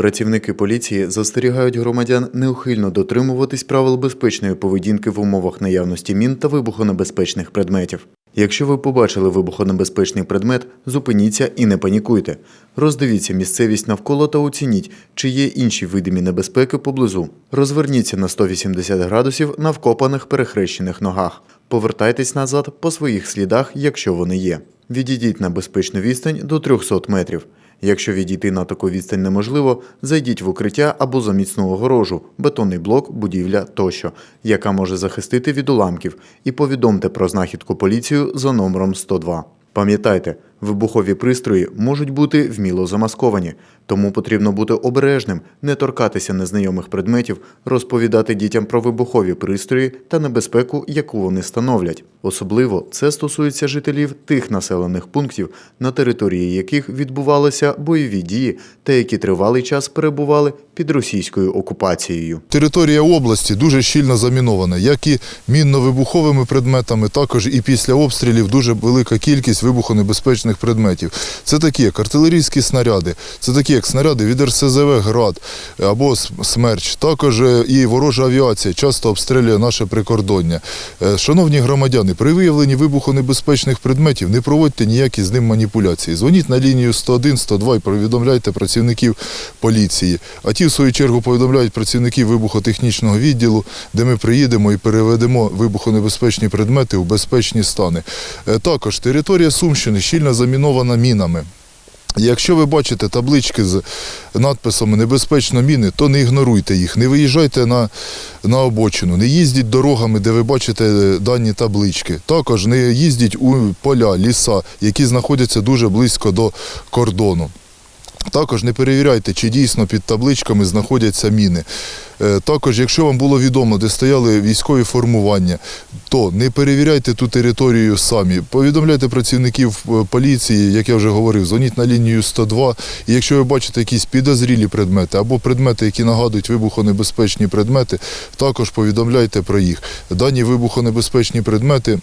Працівники поліції застерігають громадян неухильно дотримуватись правил безпечної поведінки в умовах наявності мін та вибухонебезпечних предметів. Якщо ви побачили вибухонебезпечний предмет, зупиніться і не панікуйте. Роздивіться місцевість навколо та оцініть, чи є інші видимі небезпеки поблизу. Розверніться на 180 градусів на вкопаних перехрещених ногах. Повертайтесь назад по своїх слідах, якщо вони є. Відійдіть на безпечну відстань до 300 метрів. Якщо відійти на таку відстань неможливо, зайдіть в укриття або за міцну огорожу, бетонний блок, будівля тощо, яка може захистити від уламків, і повідомте про знахідку поліцію за номером 102. Пам'ятайте, вибухові пристрої можуть бути вміло замасковані, тому потрібно бути обережним, не торкатися незнайомих предметів, розповідати дітям про вибухові пристрої та небезпеку, яку вони становлять. Особливо це стосується жителів тих населених пунктів, на території яких відбувалися бойові дії та які тривалий час перебували під російською окупацією. Територія області дуже щільно замінована, як і мінно-вибуховими предметами, також і після обстрілів дуже велика кількість вибухонебезпечних предметів. Це такі як артилерійські снаряди, це такі як снаряди від РСЗВ «Град» або «Смерч». Також е, і ворожа авіація часто обстрілює наше прикордоння. Е, Шановні громадяни, при виявленні вибухонебезпечних предметів не проводьте ніякі з ним маніпуляції. Дзвоніть на лінію 101, 102 і повідомляйте працівників поліції. А ті, в свою чергу, повідомляють працівників вибухотехнічного відділу, де ми приїдемо і переведемо вибухонебезпечні предмети у безпечні стани. Е, Також територія Сумщини щільно замінована мінами. Якщо ви бачите таблички з надписами Небезпечно міни, то не ігноруйте їх, не виїжджайте на, на обочину, не їздіть дорогами, де ви бачите е, дані таблички. Також не їздіть у поля, ліса, які знаходяться дуже близько до кордону. Також не перевіряйте, чи дійсно під табличками знаходяться міни. Е, Також, якщо вам було відомо, де стояли військові формування, то не перевіряйте ту територію самі. Повідомляйте працівників е, поліції, як я вже говорив, дзвоніть на лінію 102. І якщо ви бачите якісь підозрілі предмети або предмети, які нагадують вибухонебезпечні предмети, також повідомляйте про їх. Дані вибухонебезпечні предмети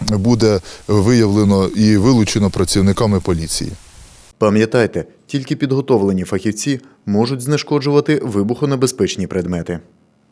буде виявлено і вилучено працівниками поліції. Пам'ятайте, тільки підготовлені фахівці можуть знешкоджувати вибухонебезпечні предмети.